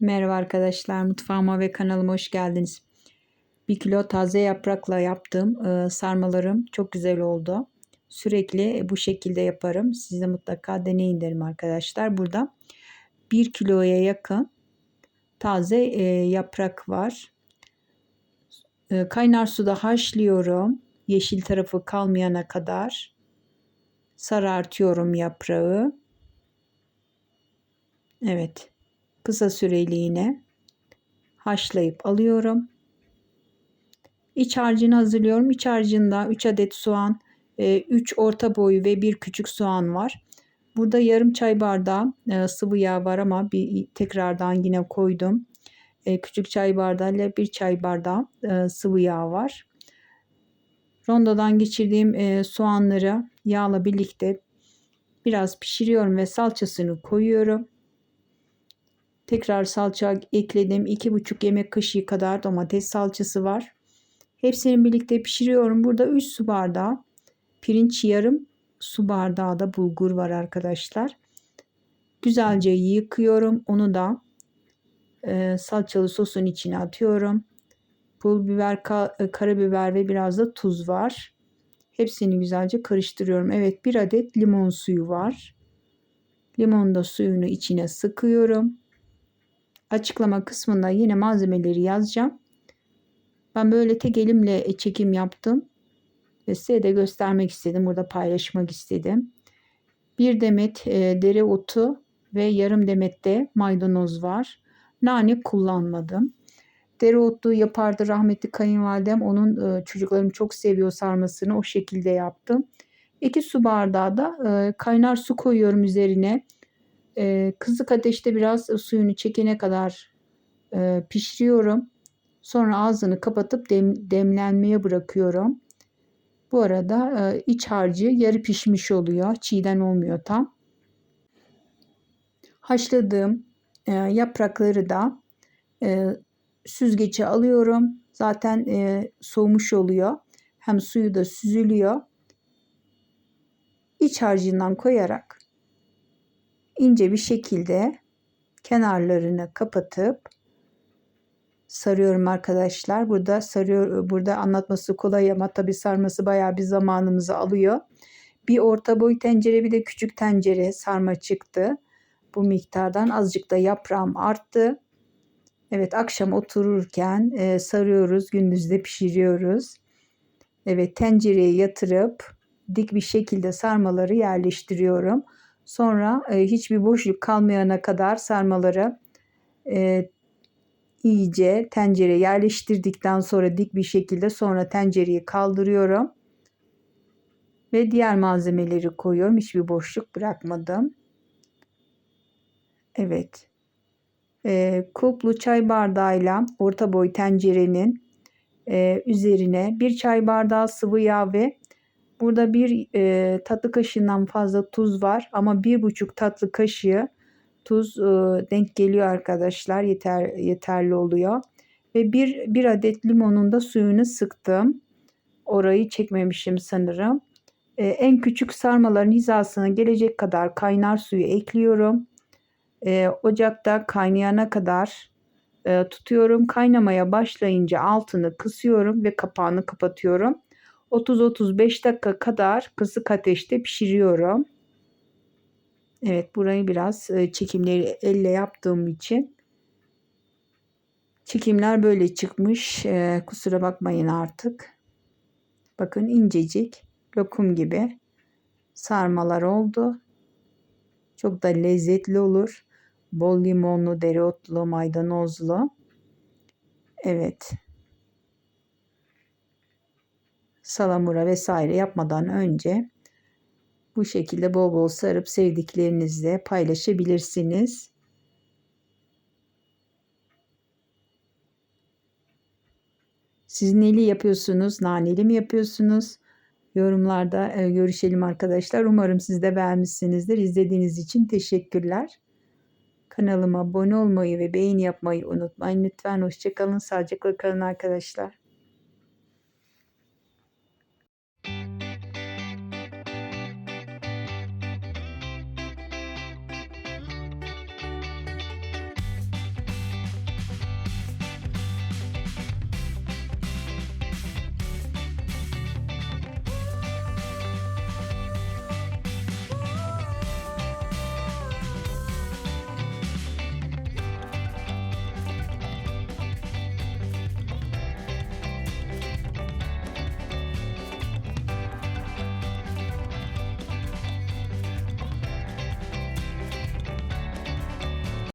Merhaba arkadaşlar, mutfağıma ve kanalıma hoş geldiniz. Bir kilo taze yaprakla yaptığım e, sarmalarım çok güzel oldu. Sürekli bu şekilde yaparım. Siz de mutlaka deneyin derim arkadaşlar. Burada bir kiloya yakın taze e, yaprak var. E, kaynar suda haşlıyorum. Yeşil tarafı kalmayana kadar sarartıyorum yaprağı. Evet kısa süreliğine haşlayıp alıyorum. İç harcını hazırlıyorum. İç harcında 3 adet soğan, 3 e, orta boyu ve 1 küçük soğan var. Burada yarım çay bardağı e, sıvı yağ var ama bir tekrardan yine koydum. E, küçük çay bardağı ile 1 çay bardağı sıvı yağ var. Rondodan geçirdiğim soğanları yağla birlikte biraz pişiriyorum ve salçasını koyuyorum. Tekrar salça ekledim. 2,5 yemek kaşığı kadar domates salçası var. Hepsini birlikte pişiriyorum. Burada 3 su bardağı pirinç yarım su bardağı da bulgur var arkadaşlar. Güzelce yıkıyorum. Onu da e, salçalı sosun içine atıyorum. Pul biber, e, karabiber ve biraz da tuz var. Hepsini güzelce karıştırıyorum. Evet bir adet limon suyu var. Limon da suyunu içine sıkıyorum açıklama kısmında yine malzemeleri yazacağım. Ben böyle tek elimle çekim yaptım. Ve size de göstermek istedim. Burada paylaşmak istedim. Bir demet e, dereotu ve yarım demet de maydanoz var. Nane kullanmadım. Dereotlu yapardı rahmetli kayınvalidem. Onun e, çocuklarım çok seviyor sarmasını. O şekilde yaptım. 2 su bardağı da e, kaynar su koyuyorum üzerine. E, kızık ateşte biraz suyunu çekene kadar e, pişiriyorum. Sonra ağzını kapatıp dem, demlenmeye bırakıyorum. Bu arada e, iç harcı yarı pişmiş oluyor. Çiğden olmuyor tam. Haşladığım e, yaprakları da e, süzgece alıyorum. Zaten e, soğumuş oluyor. Hem suyu da süzülüyor. İç harcından koyarak ince bir şekilde kenarlarını kapatıp sarıyorum arkadaşlar. Burada sarıyor burada anlatması kolay ama tabi sarması bayağı bir zamanımızı alıyor. Bir orta boy tencere bir de küçük tencere sarma çıktı. Bu miktardan azıcık da yaprağım arttı. Evet akşam otururken e, sarıyoruz, gündüzde pişiriyoruz. Evet tencereye yatırıp dik bir şekilde sarmaları yerleştiriyorum. Sonra e, hiçbir boşluk kalmayana kadar sarmaları e, iyice tencereye yerleştirdikten sonra dik bir şekilde sonra tencereyi kaldırıyorum. Ve diğer malzemeleri koyuyorum. Hiçbir boşluk bırakmadım. Evet. E, kulplu çay bardağıyla orta boy tencerenin e, üzerine bir çay bardağı sıvı yağ ve Burada bir e, tatlı kaşığından fazla tuz var ama bir buçuk tatlı kaşığı tuz e, denk geliyor arkadaşlar. Yeter yeterli oluyor. Ve bir, bir adet limonun da suyunu sıktım. Orayı çekmemişim sanırım. E, en küçük sarmaların hizasına gelecek kadar kaynar suyu ekliyorum. E, ocakta kaynayana kadar e, tutuyorum. Kaynamaya başlayınca altını kısıyorum ve kapağını kapatıyorum. 30-35 dakika kadar kısık ateşte pişiriyorum. Evet burayı biraz e, çekimleri elle yaptığım için çekimler böyle çıkmış. E, kusura bakmayın artık. Bakın incecik lokum gibi sarmalar oldu. Çok da lezzetli olur. Bol limonlu, dereotlu, maydanozlu. Evet salamura vesaire yapmadan önce bu şekilde bol bol sarıp sevdiklerinizle paylaşabilirsiniz. Siz neli yapıyorsunuz? Naneli mi yapıyorsunuz? Yorumlarda e, görüşelim arkadaşlar. Umarım siz de beğenmişsinizdir. İzlediğiniz için teşekkürler. Kanalıma abone olmayı ve beğeni yapmayı unutmayın. Lütfen hoşçakalın. Sağlıcakla kalın arkadaşlar.